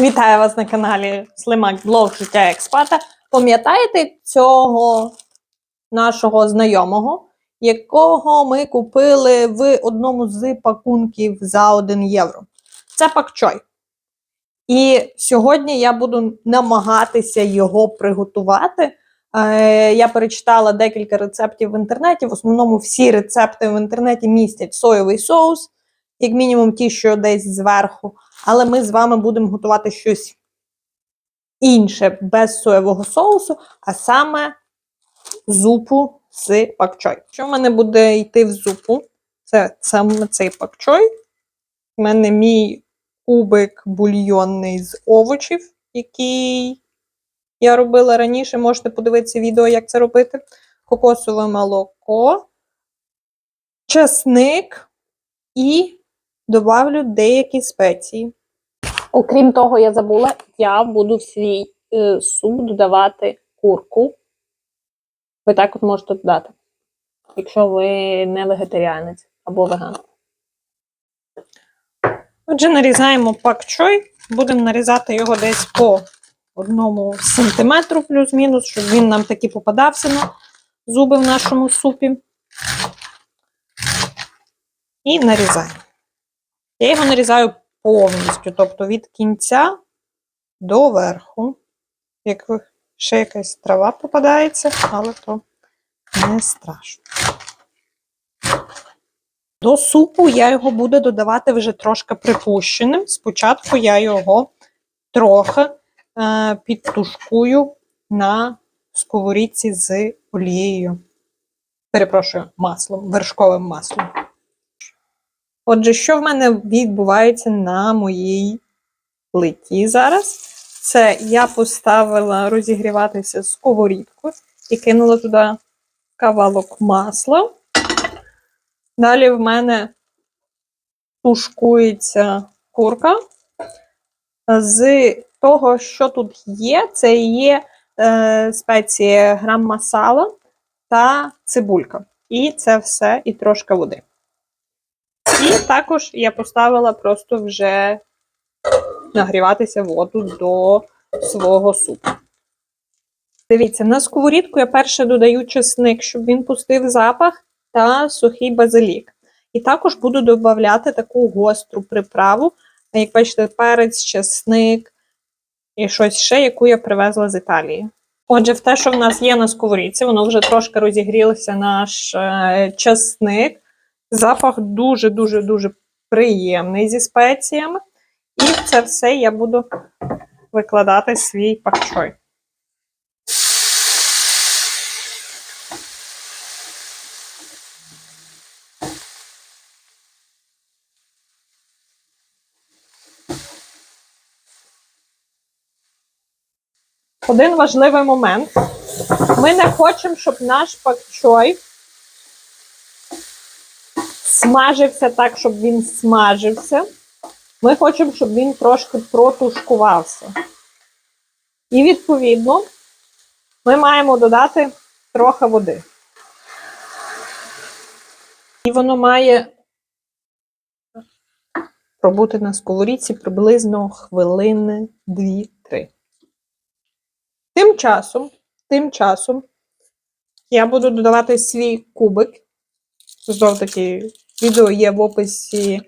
Вітаю вас на каналі Слимак Блог Життя Експата. Пам'ятаєте цього нашого знайомого, якого ми купили в одному з пакунків за 1 євро? Це пакчой. І сьогодні я буду намагатися його приготувати. Е, Я перечитала декілька рецептів в інтернеті. В основному всі рецепти в інтернеті містять соєвий соус, як мінімум ті, що десь зверху. Але ми з вами будемо готувати щось інше без соєвого соусу, а саме зупу з пакчой. Що в мене буде йти в зупу? Це саме цей пакчой. У мене мій кубик бульйонний з овочів, який я робила раніше. Можете подивитися відео, як це робити. Кокосове молоко, чесник і добавлю деякі спеції. Окрім того, я забула, я буду в свій е, суп додавати курку. Ви також можете додати, якщо ви не вегетаріанець або веган. Отже, нарізаємо пак-чой. Будемо нарізати його десь по одному сантиметру плюс-мінус, щоб він нам таки попадався на зуби в нашому супі. І нарізаємо. Я його нарізаю повністю, тобто від кінця до верху. Як ще якась трава попадається, але то не страшно. До супу я його буду додавати вже трошки припущеним. Спочатку я його трохи е, підтушкую на сковорідці з олією. Перепрошую, маслом, вершковим маслом. Отже, що в мене відбувається на моїй плиті зараз? Це я поставила розігріватися сковорідку і кинула туди кавалок масла. Далі в мене тушкується курка. З того, що тут є, це є е, спеції грам масала та цибулька. І це все, і трошки води. І також я поставила просто вже нагріватися воду до свого супу. Дивіться, на сковорідку я перше додаю чесник, щоб він пустив запах, та сухий базилік. І також буду додавати таку гостру приправу, як бачите, перець, чесник і щось ще, яку я привезла з Італії. Отже, в те, що в нас є на сковорідці, воно вже трошки розігрілося наш е, чесник. Запах дуже-дуже дуже приємний зі спеціями. І це все я буду викладати свій пакчой. Один важливий момент. Ми не хочемо, щоб наш пакчой смажився так, щоб він смажився. Ми хочемо, щоб він трошки протушкувався. І, відповідно, ми маємо додати трохи води. І воно має пробути на сковорідці приблизно хвилини 2-3. Тим часом, тим часом я буду додавати свій кубик. Знов таки, відео є в описі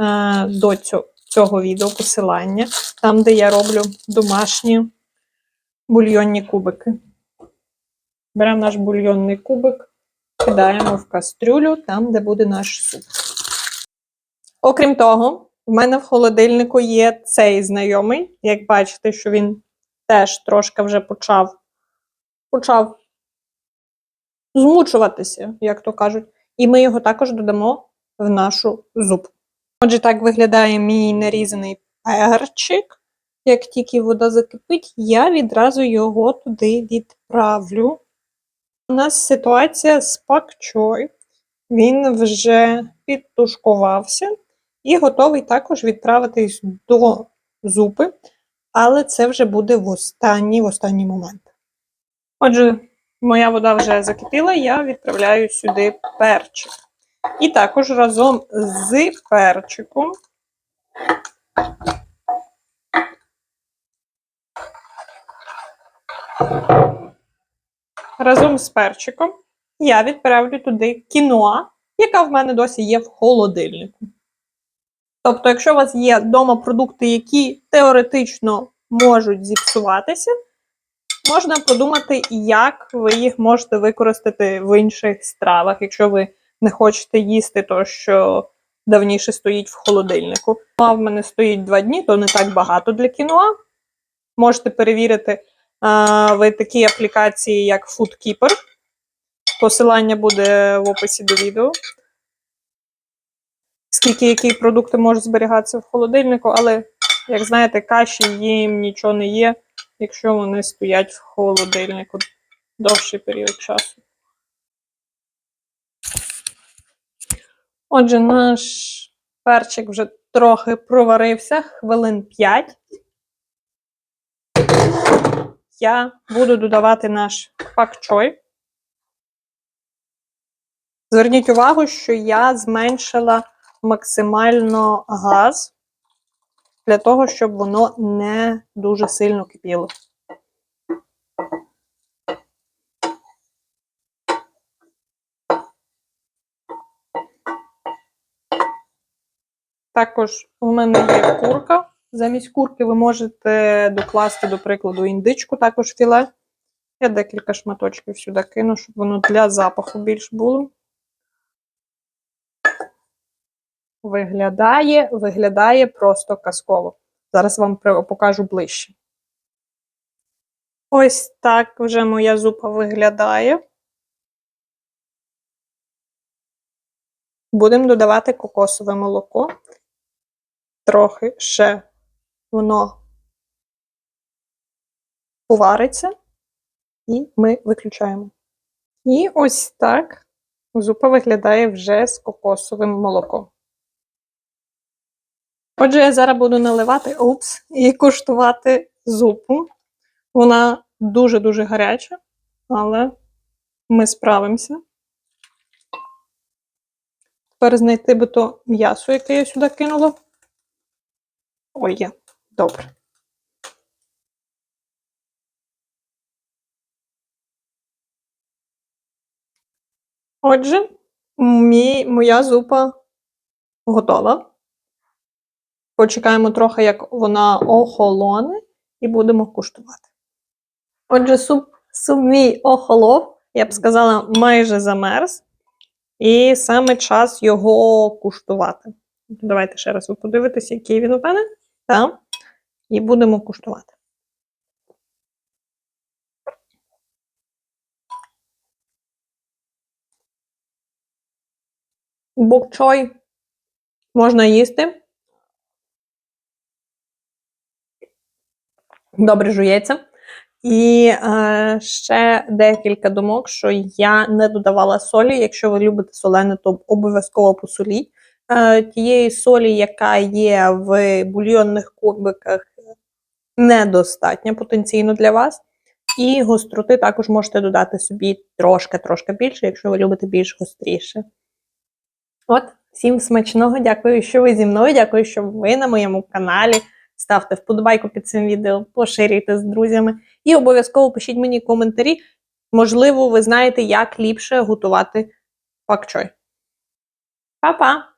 е, до цього, цього відео посилання, там, де я роблю домашні бульйонні кубики. Беремо наш бульйонний кубик, кидаємо в кастрюлю, там, де буде наш суп. Окрім того, в мене в холодильнику є цей знайомий. Як бачите, що він теж трошки вже почав, почав змучуватися, як то кажуть. І ми його також додамо в нашу зупу. Отже, так виглядає мій нарізаний перчик. Як тільки вода закипить, я відразу його туди відправлю. У нас ситуація з пакчой. Він вже підтушкувався і готовий також відправитись до зупи, але це вже буде в останній, в останній момент. Отже, моя вода вже закипіла, я відправляю сюди перчик. І також разом з перчиком. Разом з перчиком я відправлю туди кіноа, яка в мене досі є в холодильнику. Тобто, якщо у вас є вдома продукти, які теоретично можуть зіпсуватися, можна подумати, як ви їх можете використати в інших стравах, якщо ви не хочете їсти то, що давніше стоїть в холодильнику. А в мене стоїть два дні, то не так багато для кіноа. Можете перевірити а, ви такі аплікації, як FoodKeeper. Посилання буде в описі до відео. Скільки які продукти можуть зберігатися в холодильнику, але, як знаєте, каші їм нічого не є, якщо вони стоять в холодильнику довший період часу. Отже, наш перчик вже трохи проварився, хвилин 5. Я буду додавати наш пакчой. Зверніть увагу, що я зменшила максимально газ для того, щоб воно не дуже сильно кипіло. Також в мене є курка. Замість курки ви можете докласти, до прикладу, індичку, також філе. Я декілька шматочків сюди кину, щоб воно для запаху більш було. Виглядає, виглядає просто казково. Зараз вам покажу ближче. Ось так вже моя зупа виглядає. Будемо додавати кокосове молоко. Трохи ще воно повариться, і ми виключаємо. І ось так зупа виглядає вже з кокосовим молоком. Отже, я зараз буду наливати упс і куштувати зупу. Вона дуже-дуже гаряча, але ми справимося. Тепер знайти би то м'ясо, яке я сюди кинула. Є. Добре. Отже, мій, моя зупа готова. Почекаємо трохи, як вона охолоне, і будемо куштувати. Отже, суп, суп мій охолов, я б сказала, майже замерз. І саме час його куштувати. Давайте ще раз ви подивитеся, який він у мене. Так. І будемо куштувати. Бокчой можна їсти. Добре жується. І е, ще декілька думок, що я не додавала солі. Якщо ви любите солене, то обов'язково посоліть. Е, тієї солі, яка є в бульйонних кубиках, недостатньо потенційно для вас. І гостроти також можете додати собі трошки-трошки більше, якщо ви любите більш гостріше. От, всім смачного, дякую, що ви зі мною. Дякую, що ви на моєму каналі. Ставте вподобайку під цим відео, поширюйте з друзями. І обов'язково пишіть мені коментарі. Можливо, ви знаєте, як ліпше готувати пакчой. Па-па!